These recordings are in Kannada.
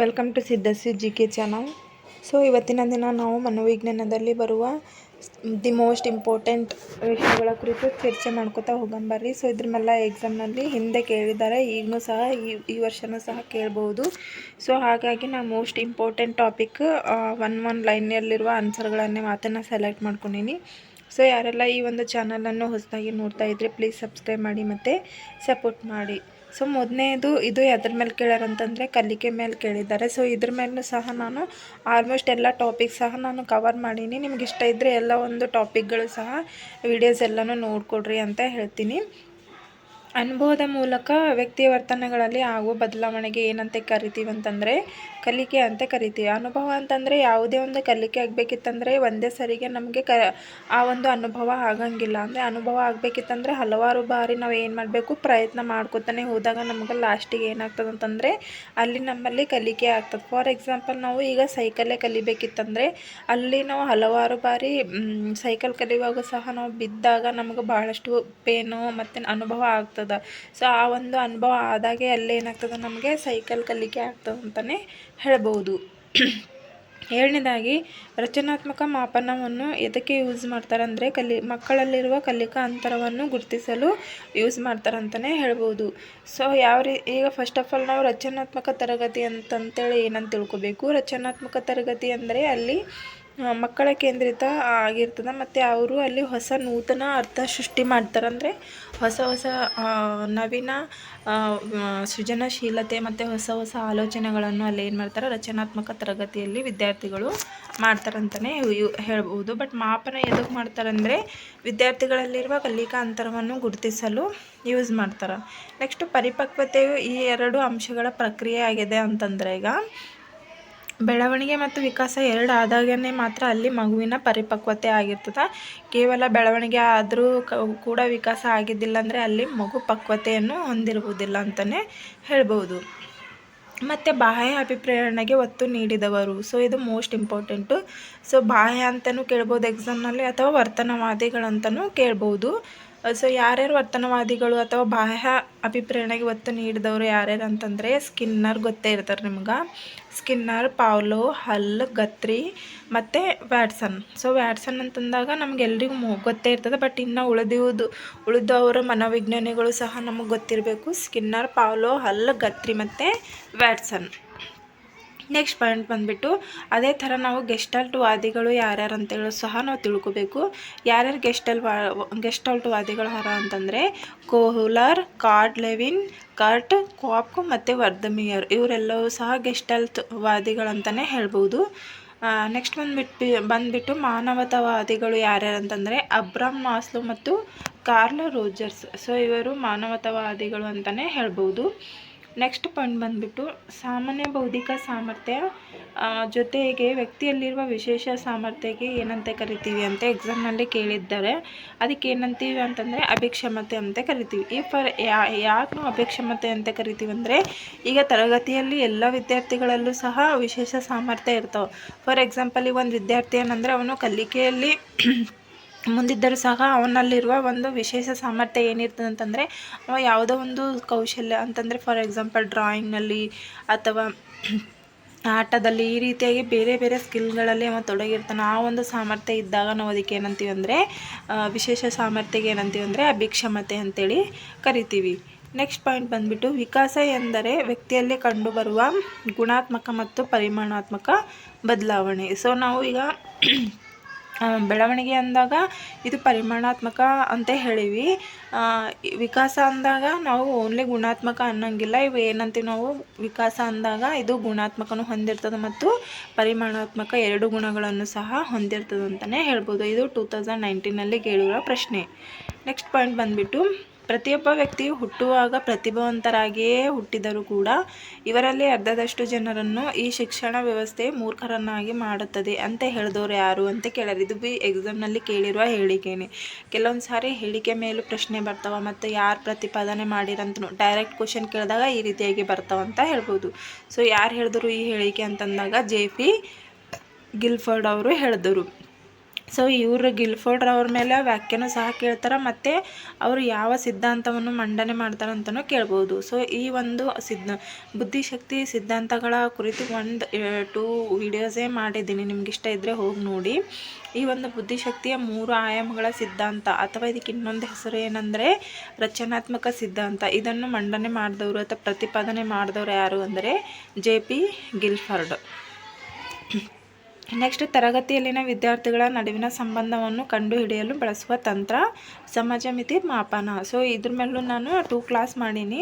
Welcome to Siddhashri G K channel so ಇವತ್ತಿನ ದಿನ ನಾವು ಮನೋವಿಜ್ಞಾನದಲ್ಲಿ ಬರುವ ದಿ ಮೋಸ್ಟ್ ಇಂಪಾರ್ಟೆಂಟ್ ವಿಷಯಗಳ ಕುರಿತು ಚರ್ಚೆ ಮಾಡ್ಕೋತಾ ಹೋಗಂಬರ್ರಿ ಸೊ ಇದ್ರ ಮೇಲೆ ಎಕ್ಸಾಮ್ನಲ್ಲಿ ಹಿಂದೆ ಕೇಳಿದ್ದಾರೆ. ಈಗಲೂ ಸಹ ಈ ಈ ವರ್ಷವೂ ಸಹ ಕೇಳ್ಬೋದು ಸೊ ಹಾಗಾಗಿ ನಾನು most important topic one one ಲೈನಲ್ಲಿರುವ ಆನ್ಸರ್ಗಳನ್ನೇ ಮಾತನ್ನು ಸೆಲೆಕ್ಟ್ ಮಾಡ್ಕೊಂಡಿನಿ. ಸೊ ಯಾರೆಲ್ಲ ಈ ಒಂದು ಚಾನಲನ್ನು ಹೊಸದಾಗಿ ನೋಡ್ತಾ ಇದ್ದರೆ ಪ್ಲೀಸ್ ಸಬ್ಸ್ಕ್ರೈಬ್ ಮಾಡಿ ಮತ್ತು ಸಪೋರ್ಟ್ ಮಾಡಿ. ಸೊ ಮೊದಲನೇದು ಇದು ಎದ್ರ ಮೇಲೆ ಕೇಳ್ಯಾರ ಅಂತಂದರೆ ಕಲಿಕೆ ಮೇಲೆ ಕೇಳಿದ್ದಾರೆ. ಸೊ ಇದ್ರ ಮೇಲೂ ಸಹ ನಾನು ಆಲ್ಮೋಸ್ಟ್ ಎಲ್ಲ ಟಾಪಿಕ್ ಸಹ ನಾನು ಕವರ್ ಮಾಡೀನಿ. ನಿಮ್ಗೆ ಇಷ್ಟ ಇದ್ದರೆ ಎಲ್ಲ ಒಂದು ಟಾಪಿಕ್ಗಳು ಸಹ ವಿಡಿಯೋಸ್ ಎಲ್ಲನೂ ನೋಡಿಕೊಡ್ರಿ ಅಂತ ಹೇಳ್ತೀನಿ. ಅನುಭವದ ಮೂಲಕ ವ್ಯಕ್ತಿಯ ವರ್ತನೆಗಳಲ್ಲಿ ಆಗುವ ಬದಲಾವಣೆಗೆ ಏನಂತ ಕರಿತೀವಿ ಅಂತಂದರೆ ಕಲಿಕೆ ಅಂತ ಕರಿತೀವಿ. ಅನುಭವ ಅಂತಂದರೆ ಯಾವುದೇ ಒಂದು ಕಲಿಕೆ ಆಗಬೇಕಿತ್ತಂದ್ರೆ ಒಂದೇ ಸರಿಗೆ ನಮಗೆ ಕ, ಆ ಒಂದು ಅನುಭವ ಆಗಂಗಿಲ್ಲ. ಅಂದರೆ ಅನುಭವ ಆಗಬೇಕಿತ್ತಂದ್ರೆ ಹಲವಾರು ಬಾರಿ ನಾವು ಏನು ಮಾಡಬೇಕು, ಪ್ರಯತ್ನ ಮಾಡ್ಕೊತಾನೆ ಹೋದಾಗ ನಮ್ಗೆ ಲಾಸ್ಟಿಗೆ ಏನಾಗ್ತದೆ ಅಂತಂದರೆ ಅಲ್ಲಿ ನಮ್ಮಲ್ಲಿ ಕಲಿಕೆ ಆಗ್ತದೆ. ಫಾರ್ ಎಕ್ಸಾಂಪಲ್ ನಾವು ಈಗ ಸೈಕಲ್ಲೇ ಕಲಿಬೇಕಿತ್ತಂದರೆ ಅಲ್ಲಿ ನಾವು ಹಲವಾರು ಬಾರಿ ಸೈಕಲ್ ಕಲಿಯುವಾಗ ಸಹ ನಾವು ಬಿದ್ದಾಗ ನಮ್ಗೆ ಭಾಳಷ್ಟು ಪೇನು ಮತ್ತು ಅನುಭವ ಆಗ್ತದೆ. ಸೊ ಆ ಒಂದು ಅನುಭವ ಆದಾಗೆ ಅಲ್ಲಿ ಏನಾಗ್ತದೆ ನಮಗೆ ಸೈಕಲ್ ಕಲಿಕೆ ಆಗ್ತದೆ ಅಂತಲೇ ಹೇಳ್ಬೋದು ಏಳನೇದಾಗಿ, ರಚನಾತ್ಮಕ ಮಾಪನವನ್ನು ಎದಕ್ಕೆ ಯೂಸ್ ಮಾಡ್ತಾರೆ ಅಂದರೆ, ಕಲಿ, ಮಕ್ಕಳಲ್ಲಿರುವ ಕಲಿಕಾ ಅಂತರವನ್ನು ಗುರುತಿಸಲು ಯೂಸ್ ಮಾಡ್ತಾರೆ ಅಂತಲೇ ಹೇಳ್ಬೋದು ಸೊ ಯಾವ ರೀ, ಈಗ ಫಸ್ಟ್ ಆಫ್ ಆಲ್ ನಾವು ರಚನಾತ್ಮಕ ತರಗತಿ ಅಂತಂತೇಳಿ ಏನಂತ ತಿಳ್ಕೊಬೇಕು? ರಚನಾತ್ಮಕ ತರಗತಿ ಅಂದರೆ ಅಲ್ಲಿ ಮಕ್ಕಳ ಕೇಂದ್ರಿತ ಆಗಿರ್ತದೆ, ಮತ್ತು ಅವರು ಅಲ್ಲಿ ಹೊಸ ನೂತನ ಅರ್ಥ ಸೃಷ್ಟಿ ಮಾಡ್ತಾರೆ. ಅಂದರೆ ಹೊಸ ಹೊಸ ನವೀನ ಸೃಜನಶೀಲತೆ ಮತ್ತು ಹೊಸ ಹೊಸ ಆಲೋಚನೆಗಳನ್ನು ಅಲ್ಲಿ ಏನು ಮಾಡ್ತಾರೆ? ರಚನಾತ್ಮಕ ತರಗತಿಯಲ್ಲಿ ವಿದ್ಯಾರ್ಥಿಗಳು ಮಾಡ್ತಾರಂತಲೇ ಹೇಳ್ಬೋದು. ಬಟ್ ಮಾಪನ ಎದಕ್ಕೆ ಮಾಡ್ತಾರಂದರೆ ವಿದ್ಯಾರ್ಥಿಗಳಲ್ಲಿರುವ ಕಲಿಕಾ ಅಂತರವನ್ನು ಗುರುತಿಸಲು ಯೂಸ್ ಮಾಡ್ತಾರೆ. ನೆಕ್ಸ್ಟ್ ಪರಿಪಕ್ವತೆಯು ಈ ಎರಡು ಅಂಶಗಳ ಪ್ರಕ್ರಿಯೆ ಆಗಿದೆ ಅಂತಂದರೆ ಈಗ ಬೆಳವಣಿಗೆ ಮತ್ತು ವಿಕಾಸ ಎರಡು ಆದಾಗನೇ ಮಾತ್ರ ಅಲ್ಲಿ ಮಗುವಿನ ಪರಿಪಕ್ವತೆ ಆಗಿರ್ತದೆ. ಕೇವಲ ಬೆಳವಣಿಗೆ ಆದರೂ ಕೂಡ ವಿಕಾಸ ಆಗಿದ್ದಿಲ್ಲ ಅಂದರೆ ಅಲ್ಲಿ ಮಗು ಪಕ್ವತೆಯನ್ನು ಹೊಂದಿರುವುದಿಲ್ಲ ಅಂತಲೇ ಹೇಳ್ಬೋದು ಮತ್ತು ಬಾಹ್ಯ ಅಭಿಪ್ರೇರಣೆಗೆ ಒತ್ತು ನೀಡಿದವರು. ಸೊ ಇದು ಮೋಸ್ಟ್ ಇಂಪಾರ್ಟೆಂಟು ಸೊ ಬಾಹ್ಯ ಅಂತಲೂ ಕೇಳ್ಬೋದು ಎಕ್ಸಾಮ್ನಲ್ಲಿ ಅಥವಾ ವರ್ತನವಾದಿಗಳಂತಲೂ ಕೇಳ್ಬೋದು ಸೊ ಯಾರ್ಯಾರು ವರ್ತನವಾದಿಗಳು ಅಥವಾ ಬಾಹ್ಯ ಅಭಿಪ್ರೇರಣೆಗೆ ಒತ್ತು ನೀಡಿದವರು ಯಾರ್ಯಾರು ಅಂತಂದರೆ ಸ್ಕಿನ್ನರ್ ಗೊತ್ತೇ ಇರ್ತಾರೆ ನಿಮ್ಗೆ. ಸ್ಕಿನ್ನರ್, ಪಾವ್ಲೋ, ಹಲ್, ಗತ್ರಿ ಮತ್ತು ವ್ಯಾಟ್ಸನ್. ಸೊ ವ್ಯಾಟ್ಸನ್ ಅಂತಂದಾಗ ನಮಗೆಲ್ರಿಗೂ ಮೊ, ಗೊತ್ತೇ ಇರ್ತದೆ ಬಟ್ ಇನ್ನು ಉಳಿದಿವುದು ಉಳಿದವರ ಮನೋವಿಜ್ಞಾನಿಗಳು ಸಹ ನಮಗೆ ಗೊತ್ತಿರಬೇಕು. ಸ್ಕಿನ್ನರ್, ಪಾವ್ಲೋ, ಹಲ್, ಗತ್ರಿ ಮತ್ತು ವ್ಯಾಟ್ಸನ್. ನೆಕ್ಸ್ಟ್ ಪಾಯಿಂಟ್ ಬಂದುಬಿಟ್ಟು, ಅದೇ ಥರ ನಾವು ಗೆಸ್ಟಾಲ್ಟ್ ವಾದಿಗಳು ಯಾರ್ಯಾರು ಅಂತೇಳಿ ಸಹ ನಾವು ತಿಳ್ಕೊಬೇಕು. ಯಾರ್ಯಾರು ಗೆಸ್ಟಲ್ ವಾ, ಗೆಸ್ಟಾಲ್ಟ್ ವಾದಿಗಳು ಹರ ಅಂತಂದರೆ, ಕೋಹುಲರ್ ಕಾರ್ಡ್ ಲೆವಿನ್, ಕರ್ಟ್ ಕ್ವಾಪ್ ಮತ್ತು ವರ್ಧಮಿಯರ್. ಇವರೆಲ್ಲವೂ ಸಹ ಗೆಸ್ಟಲ್ತ್ ವಾದಿಗಳಂತಲೇ ಹೇಳ್ಬೋದು. ನೆಕ್ಸ್ಟ್ ಬಂದುಬಿಟ್ಟು ಬಂದುಬಿಟ್ಟು ಮಾನವತಾವಾದಿಗಳು ಯಾರ್ಯಾರು ಅಂತಂದರೆ, ಅಬ್ರಾಮ್ ಮಾಸ್ಲೋ ಮತ್ತು ಕಾರ್ಲ ರೋಜರ್ಸ್. ಸೊ ಇವರು ಮಾನವತಾವಾದಿಗಳು ಅಂತಲೇ ಹೇಳ್ಬೋದು. ನೆಕ್ಸ್ಟ್ ಪಾಯಿಂಟ್ ಬಂದುಬಿಟ್ಟು ಸಾಮಾನ್ಯ ಬೌದ್ಧಿಕ ಸಾಮರ್ಥ್ಯ ಜೊತೆಗೆ ವ್ಯಕ್ತಿಯಲ್ಲಿರುವ ವಿಶೇಷ ಸಾಮರ್ಥ್ಯಕ್ಕೆ ಏನಂತ ಕರಿತೀವಿ ಅಂತ ಎಕ್ಸಾಮ್ನಲ್ಲಿ ಕೇಳಿದ್ದಾರೆ. ಅದಕ್ಕೆ ಏನಂತೀವಿ ಅಂತಂದರೆ ಅಭಿಕ್ಷಮತೆ ಅಂತ ಕರಿತೀವಿ. ಈ ಫರ್ ಯಾಕೆ ಅಭಿಕ್ಷಮತೆ ಅಂತ ಕರಿತೀವಿ ಅಂದರೆ ಈಗ ತರಗತಿಯಲ್ಲಿ ಎಲ್ಲ ವಿದ್ಯಾರ್ಥಿಗಳಲ್ಲೂ ಸಹ ವಿಶೇಷ ಸಾಮರ್ಥ್ಯ ಇರ್ತಾವೆ. ಫಾರ್ ಎಕ್ಸಾಂಪಲ್ ಈಗ ಒಂದು ವಿದ್ಯಾರ್ಥಿ ಏನಂದರೆ ಅವನು ಕಲಿಕೆಯಲ್ಲಿ ಮುಂದಿದ್ದರೂ ಸಹ ಅವನಲ್ಲಿರುವ ಒಂದು ವಿಶೇಷ ಸಾಮರ್ಥ್ಯ ಏನಿರ್ತದೆ ಅಂತಂದರೆ, ಅವ ಯಾವುದೋ ಒಂದು ಕೌಶಲ್ಯ ಅಂತಂದರೆ ಫಾರ್ ಎಕ್ಸಾಂಪಲ್ ಡ್ರಾಯಿಂಗ್ನಲ್ಲಿ ಅಥವಾ ಆಟದಲ್ಲಿ ಈ ರೀತಿಯಾಗಿ ಬೇರೆ ಬೇರೆ ಸ್ಕಿಲ್ಗಳಲ್ಲಿ ಅವ ತೊಡಗಿರ್ತಾನೆ. ಆ ಒಂದು ಸಾಮರ್ಥ್ಯ ಇದ್ದಾಗ ನಾವು ಅದಕ್ಕೆ ಏನಂತೀವಿ ಅಂದರೆ ವಿಶೇಷ ಸಾಮರ್ಥ್ಯಗೆ ಏನಂತೀವಿ ಅಂದರೆ, ಅಭಿಕ್ಷಮತೆ ಅಂತೇಳಿ ಕರಿತೀವಿ. ನೆಕ್ಸ್ಟ್ ಪಾಯಿಂಟ್ ಬಂದ್ಬಿಟ್ಟು, ವಿಕಾಸ ಎಂದರೆ ವ್ಯಕ್ತಿಯಲ್ಲಿ ಕಂಡುಬರುವ ಗುಣಾತ್ಮಕ ಮತ್ತು ಪರಿಮಾಣಾತ್ಮಕ ಬದಲಾವಣೆ. ಸೊ ನಾವು ಈಗ ಬೆಳವಣಿಗೆ ಅಂದಾಗ ಇದು ಪರಿಮಾಣಾತ್ಮಕ ಅಂತ ಹೇಳೀವಿ. ವಿಕಾಸ ಅಂದಾಗ ನಾವು ಓನ್ಲಿ ಗುಣಾತ್ಮಕ ಅನ್ನೋಂಗಿಲ್ಲ. ಇವು ಏನಂತೀವಿ ನಾವು? ವಿಕಾಸ ಅಂದಾಗ ಇದು ಗುಣಾತ್ಮಕನೂ ಹೊಂದಿರ್ತದೆ ಮತ್ತು ಪರಿಮಾಣಾತ್ಮಕ ಎರಡು ಗುಣಗಳನ್ನು ಸಹ ಹೊಂದಿರ್ತದೆ ಅಂತಲೇ ಹೇಳ್ಬೋದು. ಇದು ಟೂ ತೌಸಂಡ್ ನೈನ್ಟೀನಲ್ಲಿ ಕೇಳಿರೋ ಪ್ರಶ್ನೆ. ನೆಕ್ಸ್ಟ್ ಪಾಯಿಂಟ್ ಬಂದುಬಿಟ್ಟು ಪ್ರತಿಯೊಬ್ಬ ವ್ಯಕ್ತಿಯು ಹುಟ್ಟುವಾಗ ಪ್ರತಿಭಾವಂತರಾಗಿಯೇ ಹುಟ್ಟಿದರೂ ಕೂಡ ಇವರಲ್ಲಿ ಅರ್ಧದಷ್ಟು ಜನರನ್ನು ಈ ಶಿಕ್ಷಣ ವ್ಯವಸ್ಥೆ ಮೂರ್ಖರನ್ನಾಗಿ ಮಾಡುತ್ತದೆ ಅಂತ ಹೇಳಿದವರು ಯಾರು ಅಂತ ಕೇಳ್ಯಾರ ಇದು ಬಿ ಎಕ್ಸಾಮ್ನಲ್ಲಿ ಕೇಳಿರುವ ಹೇಳಿಕೆನೆ. ಕೆಲವೊಂದು ಸಾರಿ ಹೇಳಿಕೆ ಮೇಲೂ ಪ್ರಶ್ನೆ ಬರ್ತಾವೆ ಮತ್ತು ಯಾರು ಪ್ರತಿಪಾದನೆ ಮಾಡಿರಂತ ಡೈರೆಕ್ಟ್ ಕ್ವಶನ್ ಕೇಳಿದಾಗ ಈ ರೀತಿಯಾಗಿ ಬರ್ತಾವಂತ ಹೇಳ್ಬೋದು. ಸೊ ಯಾರು ಹೇಳಿದ್ರು ಈ ಹೇಳಿಕೆ ಅಂತಂದಾಗ ಜೆ ಪಿ ಗಿಲ್ಫರ್ಡ್ ಅವರು ಹೇಳಿದರು. ಸೊ ಇವರು ಗಿಲ್ಫೋರ್ಡ್ ಅವ್ರ ಮೇಲೆ ವ್ಯಾಖ್ಯಾನ ಸಹ ಕೇಳ್ತಾರೆ, ಮತ್ತು ಅವರು ಯಾವ ಸಿದ್ಧಾಂತವನ್ನು ಮಂಡನೆ ಮಾಡ್ತಾರೆ ಅಂತಲೂ ಕೇಳ್ಬೋದು. ಸೊ ಈ ಒಂದು ಸಿದ್ಧ, ಬುದ್ಧಿಶಕ್ತಿ ಸಿದ್ಧಾಂತಗಳ ಕುರಿತು ಒಂದು ಟೂ ವಿಡಿಯೋಸೇ ಮಾಡಿದ್ದೀನಿ. ನಿಮ್ಗೆ ಇಷ್ಟ ಇದ್ದರೆ ಹೋಗಿ ನೋಡಿ. ಈ ಒಂದು ಬುದ್ಧಿಶಕ್ತಿಯ ಮೂರು ಆಯಾಮಗಳ ಸಿದ್ಧಾಂತ, ಅಥವಾ ಇದಕ್ಕೆ ಇನ್ನೊಂದು ಹೆಸರು ಏನಂದರೆ ರಚನಾತ್ಮಕ ಸಿದ್ಧಾಂತ. ಇದನ್ನು ಮಂಡನೆ ಮಾಡಿದವರು ಅಥವಾ ಪ್ರತಿಪಾದನೆ ಮಾಡಿದವರು ಯಾರು ಅಂದರೆ ಜೆ ಪಿ ಗಿಲ್ಫರ್ಡ್. ನೆಕ್ಸ್ಟ್ ತರಗತಿಯಲ್ಲಿನ ವಿದ್ಯಾರ್ಥಿಗಳ ನಡುವಿನ ಸಂಬಂಧವನ್ನು ಕಂಡುಹಿಡಿಯಲು ಬಳಸುವ ತಂತ್ರ ಸಮಾಜ ಮಿತಿ ಮಾಪನ. ಸೊ ಇದ್ರ ಮೇಲೂ ನಾನು ಟೂ ಕ್ಲಾಸ್ ಮಾಡೀನಿ.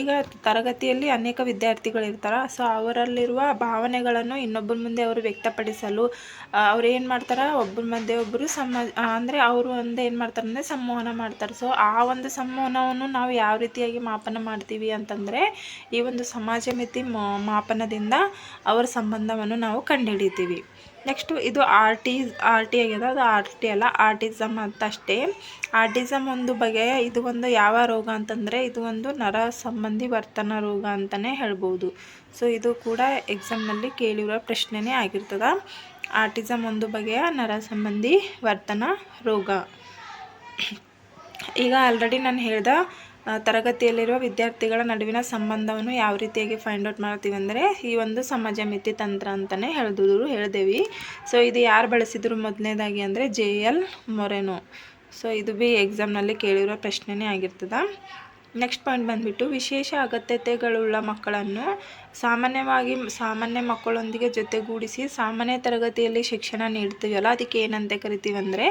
ಈಗ ತರಗತಿಯಲ್ಲಿ ಅನೇಕ ವಿದ್ಯಾರ್ಥಿಗಳಿರ್ತಾರೆ. ಸೊ ಅವರಲ್ಲಿರುವ ಭಾವನೆಗಳನ್ನು ಇನ್ನೊಬ್ಬರ ಮುಂದೆ ಅವರು ವ್ಯಕ್ತಪಡಿಸಲು ಅವ್ರು ಏನು ಮಾಡ್ತಾರೆ? ಒಬ್ಬರ ಮಧ್ಯೆ ಒಬ್ಬರು ಸಮ ಅಂದರೆ ಅವರು ಒಂದು ಏನು ಮಾಡ್ತಾರೆ ಅಂದರೆ ಸಂವಹನ ಮಾಡ್ತಾರೆ. ಸೊ ಆ ಒಂದು ಸಂವಹನವನ್ನು ನಾವು ಯಾವ ರೀತಿಯಾಗಿ ಮಾಪನ ಮಾಡ್ತೀವಿ ಅಂತಂದರೆ, ಈ ಒಂದು ಸಮಾಜ ಮಿತಿ ಮಾಪನದಿಂದ ಅವರ ಸಂಬಂಧವನ್ನು ನಾವು ಕಂಡುಹಿಡಿತೀವಿ ನೆಕ್ಸ್ಟು ಇದು ಆರ್ ಟಿ ಆರ್ ಟಿ ಆಗ್ಯದ, ಅದು ಆರ್ ಟಿ ಅಲ್ಲ ಆರ್ಟಿಸಮ್ ಅಂತ ಅಷ್ಟೇ ಆರ್ಟಿಸಮ್ ಒಂದು ಬಗೆಯ ಇದು ಒಂದು ಯಾವ ರೋಗ ಅಂತಂದರೆ, ಇದು ಒಂದು ನರ ಸಂಬಂಧಿ ವರ್ತನ ರೋಗ ಅಂತಲೇ ಹೇಳ್ಬೋದು. ಸೊ ಇದು ಕೂಡ ಎಕ್ಸಾಮ್ನಲ್ಲಿ ಕೇಳಿರೋ ಪ್ರಶ್ನೆನೇ ಆಗಿರ್ತದೆ. ಆರ್ಟಿಸಮ್ ಒಂದು ಬಗೆಯ ನರ ಸಂಬಂಧಿ ವರ್ತನ ರೋಗ. ಈಗ ಆಲ್ರೆಡಿ ನಾನು ಹೇಳ್ದೆ ತರಗತಿಯಲ್ಲಿರುವ ವಿದ್ಯಾರ್ಥಿಗಳ ನಡುವಿನ ಸಂಬಂಧವನ್ನು ಯಾವ ರೀತಿಯಾಗಿ ಫೈಂಡ್ ಔಟ್ ಮಾಡ್ತೀವಿ ಅಂದರೆ ಈ ಒಂದು ಸಮಾಜ ಮಿತಿ ತಂತ್ರ ಅಂತಲೇ ಹೇಳಿದ್ರು ಹೇಳಿದೆವಿ. ಸೊ ಇದು ಯಾರು ಬಳಸಿದ್ರು ಮೊದಲನೇದಾಗಿ ಅಂದರೆ ಜೆ ಎಲ್ ಮೊರೆನೋ. ಸೊ ಇದು ಬಿ ಎಕ್ಸಾಮ್ನಲ್ಲಿ ಕೇಳಿರೋ ಪ್ರಶ್ನೆನೇ ಆಗಿರ್ತದೆ. ನೆಕ್ಸ್ಟ್ ಪಾಯಿಂಟ್ ಬಂದುಬಿಟ್ಟು ವಿಶೇಷ ಅಗತ್ಯತೆಗಳುಳ್ಳ ಮಕ್ಕಳನ್ನು ಸಾಮಾನ್ಯವಾಗಿ ಸಾಮಾನ್ಯ ಮಕ್ಕಳೊಂದಿಗೆ ಜೊತೆಗೂಡಿಸಿ ಸಾಮಾನ್ಯ ತರಗತಿಯಲ್ಲಿ ಶಿಕ್ಷಣ ನೀಡ್ತೀವಲ್ಲ, ಅದಕ್ಕೆ ಏನಂತ ಕರಿತೀವಿ ಅಂದರೆ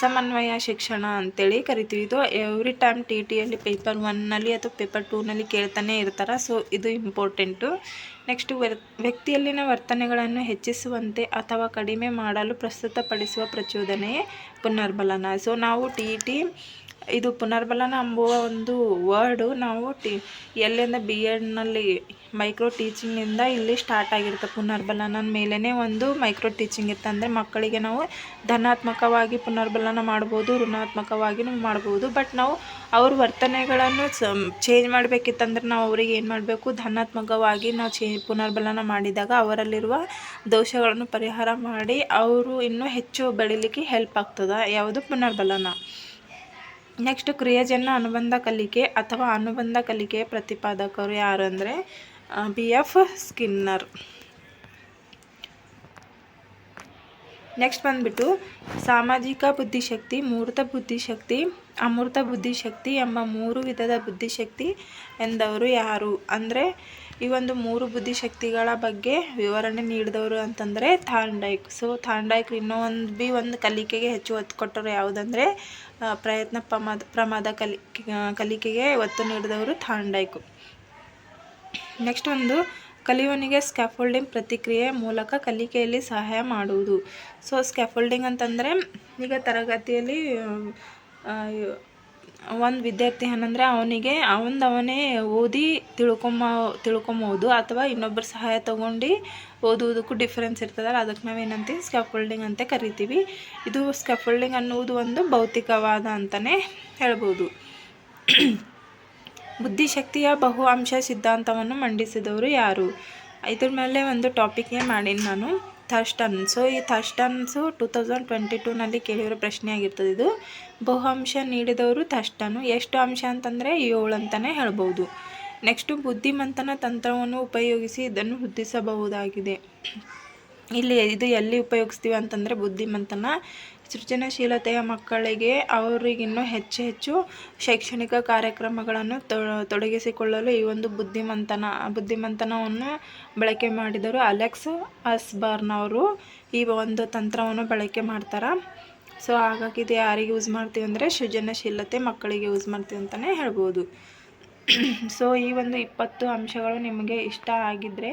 ಸಮನ್ವಯ ಶಿಕ್ಷಣ ಅಂತೇಳಿ ಕರಿತೀವಿ. ಇದು ಎವ್ರಿ ಟೈಮ್ ಟಿ ಟಿಯಲ್ಲಿ ಪೇಪರ್ ಒನ್ನಲ್ಲಿ ಅಥವಾ ಪೇಪರ್ ಟೂನಲ್ಲಿ ಕೇಳ್ತಾನೆ ಇರ್ತಾರೆ ಸೊ ಇದು ಇಂಪಾರ್ಟೆಂಟು ನೆಕ್ಸ್ಟ್ ವ್ಯಕ್ತಿಯಲ್ಲಿನ ವರ್ತನೆಗಳನ್ನು ಹೆಚ್ಚಿಸುವಂತೆ ಅಥವಾ ಕಡಿಮೆ ಮಾಡಲು ಪ್ರಸ್ತುತಪಡಿಸುವ ಪ್ರಚೋದನೆಯೇ ಪುನರ್ಬಲನ. ಸೊ ನಾವು ಟಿ ಟಿ ಇದು ಪುನರ್ಬಲನ ಎಂಬುವ ಒಂದು ವರ್ಡು. ನಾವು ಟಿ, ಎಲ್ಲಿಂದ ಬಿ ಎಡ್ನಲ್ಲಿ ಮೈಕ್ರೋ ಟೀಚಿಂಗಿಂದ ಇಲ್ಲಿ ಸ್ಟಾರ್ಟ್ ಆಗಿರುತ್ತೆ ಪುನರ್ಬಲನ ಮೇಲೇ ಒಂದು ಮೈಕ್ರೋ ಟೀಚಿಂಗ್ ಇತ್ತು ಅಂದರೆ ಮಕ್ಕಳಿಗೆ ನಾವು ಧನಾತ್ಮಕವಾಗಿ ಪುನರ್ಬಲನ ಮಾಡ್ಬೋದು, ಋಣಾತ್ಮಕವಾಗಿ ಮಾಡ್ಬೋದು. ಬಟ್ ನಾವು ಅವ್ರ ವರ್ತನೆಗಳನ್ನು ಚೇಂಜ್ ಮಾಡಬೇಕಿತ್ತಂದ್ರೆ ನಾವು ಅವ್ರಿಗೆ ಏನು ಮಾಡಬೇಕು? ಧನಾತ್ಮಕವಾಗಿ ನಾವು ಚೇ, ಪುನರ್ಬಲನ ಮಾಡಿದಾಗ ಅವರಲ್ಲಿರುವ ದೋಷಗಳನ್ನು ಪರಿಹಾರ ಮಾಡಿ ಅವರು ಇನ್ನೂ ಹೆಚ್ಚು ಬೆಳಿಲಿಕ್ಕೆ ಹೆಲ್ಪ್ ಆಗ್ತದೆ. ಯಾವುದು? ಪುನರ್ಬಲನ. ನೆಕ್ಸ್ಟ್ ಕ್ರಿಯಾಜನ್ಯ ಅನುಬಂಧ ಕಲಿಕೆ ಅಥವಾ ಅನುಬಂಧ ಕಲಿಕೆಯ ಪ್ರತಿಪಾದಕರು ಯಾರು ಅಂದರೆ ಬಿ ಎಫ್ ಸ್ಕಿನ್ನರ್ ನೆಕ್ಸ್ಟ್ ಬಂದ್ಬಿಟ್ಟು, ಸಾಮಾಜಿಕ ಬುದ್ಧಿಶಕ್ತಿ, ಮೂರ್ತ ಬುದ್ಧಿಶಕ್ತಿ, ಅಮೂರ್ತ ಬುದ್ಧಿಶಕ್ತಿ ಎಂಬ ಮೂರು ವಿಧದ ಬುದ್ಧಿಶಕ್ತಿ ಎಂದವರು ಯಾರು ಅಂದರೆ ಈ ಒಂದು ಮೂರು ಬುದ್ಧಿಶಕ್ತಿಗಳ ಬಗ್ಗೆ ವಿವರಣೆ ನೀಡಿದವರು ಅಂತಂದರೆ ಥಾಂಡೈಕ್. ಸೊ ಥಾಂಡೈಕ್ ಇನ್ನೂ ಒಂದು ಬಿ ಒಂದು ಕಲಿಕೆಗೆ ಹೆಚ್ಚು ಒತ್ತು ಕೊಟ್ಟರು ಯಾವುದಂದರೆ ಪ್ರಯತ್ನ ಪ್ರಮಾದ ಪ್ರಮಾದ ಕಲಿ ಕಲಿಕೆಗೆ ಒತ್ತು ನೀಡಿದವರು ಥಾಂಡೈಕು. ನೆಕ್ಸ್ಟ್ ಒಂದು, ಕಲಿಯುವನಿಗೆ ಸ್ಕ್ಯಾಫೋಲ್ಡಿಂಗ್ ಪ್ರತಿಕ್ರಿಯೆ ಮೂಲಕ ಕಲಿಕೆಯಲ್ಲಿ ಸಹಾಯ ಮಾಡುವುದು. ಸೊ ಸ್ಕ್ಯಾಫೋಲ್ಡಿಂಗ್ ಅಂತಂದರೆ, ಈಗ ತರಗತಿಯಲ್ಲಿ ಒಂದು ವಿದ್ಯಾರ್ಥಿ ಏನಂದರೆ ಅವನಿಗೆ, ಅವಂದು ಅವನೇ ಓದಿ ತಿಳ್ಕೊಂಬ, ತಿಳ್ಕೊಂಬೋದು ಅಥವಾ ಇನ್ನೊಬ್ಬರ ಸಹಾಯ ತಗೊಂಡು ಓದುವುದಕ್ಕೂ ಡಿಫ್ರೆನ್ಸ್ ಇರ್ತದಲ್ಲ ಅದಕ್ಕೆ ನಾವೇನಂತೀವಿ ಸ್ಕ್ಯಾಫೋಲ್ಡಿಂಗ್ ಅಂತ ಕರಿತೀವಿ. ಇದು ಸ್ಕ್ಯಾಫೋಲ್ಡಿಂಗ್ ಅನ್ನುವುದು ಒಂದು ಭೌತಿಕವಾದ ಅಂತಲೇ ಹೇಳ್ಬೋದು. ಬುದ್ಧಿಶಕ್ತಿಯ ಬಹು ಅಂಶ ಸಿದ್ಧಾಂತವನ್ನು ಮಂಡಿಸಿದವರು ಯಾರು? ಇದ್ರ ಮೇಲೆ ಒಂದು ಟಾಪಿಕ್ಗೆ ಮಾಡೀನಿ ನಾನು. ಥರ್ಸ್ಟನ್ ಸೊ ಈ ಥರ್ಸ್ಟನ್ಸು ಟು ತೌಸಂಡ್ ಟ್ವೆಂಟಿ ಟೂನಲ್ಲಿ ಕೇಳಿರೋ ಪ್ರಶ್ನೆ ಆಗಿರ್ತದೆ ಇದು. ಬಹು ಅಂಶ ನೀಡಿದವರು ಥರ್ಸ್ಟನು ಎಷ್ಟು ಅಂಶ ಅಂತಂದರೆ ಏಳು ಅಂತಲೇ ಹೇಳ್ಬೋದು. ನೆಕ್ಸ್ಟು ಬುದ್ಧಿಮಂತನ ತಂತ್ರವನ್ನು ಉಪಯೋಗಿಸಿ ಇದನ್ನು ವೃದ್ಧಿಸಬಹುದಾಗಿದೆ. ಇಲ್ಲಿ, ಇದು ಎಲ್ಲಿ ಉಪಯೋಗಿಸ್ತೀವಿ ಅಂತಂದರೆ ಬುದ್ಧಿಮಂತನ ಸೃಜನಶೀಲತೆಯ ಮಕ್ಕಳಿಗೆ ಅವರಿಗಿನ್ನೂ ಹೆಚ್ಚು ಹೆಚ್ಚು ಶೈಕ್ಷಣಿಕ ಕಾರ್ಯಕ್ರಮಗಳನ್ನು ತೊಡಗಿಸಿಕೊಳ್ಳಲು ಈ ಒಂದು ಬುದ್ಧಿಮಂತನ, ಬುದ್ಧಿಮಂತನವನ್ನು ಬಳಕೆ ಮಾಡಿದರು. ಅಲೆಕ್ಸ್ ಅಸ್ಬರ್ನ್ ಅವರು ಈ ಒಂದು ತಂತ್ರವನ್ನು ಬಳಕೆ ಮಾಡ್ತಾರೆ. ಸೊ, ಹಾಗಾಗಿ ಇದು ಯಾರಿಗೆ ಯೂಸ್ ಮಾಡ್ತೀವಿ ಅಂದರೆ ಸೃಜನಶೀಲತೆ ಮಕ್ಕಳಿಗೆ ಯೂಸ್ ಮಾಡ್ತೀವಿ ಅಂತಲೇ ಹೇಳ್ಬೋದು. ಸೊ, ಈ ಒಂದು ಇಪ್ಪತ್ತು ಅಂಶಗಳು ನಿಮಗೆ ಇಷ್ಟ ಆಗಿದ್ದರೆ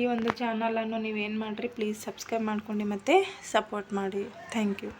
ಈ ಒಂದು ಚಾನಲನ್ನು ನೀವೇನು ಮಾಡಿರಿ, ಪ್ಲೀಸ್ ಸಬ್ಸ್ಕ್ರೈಬ್ ಮಾಡ್ಕೊಂಡು ಮತ್ತು ಸಪೋರ್ಟ್ ಮಾಡಿ. Thank you.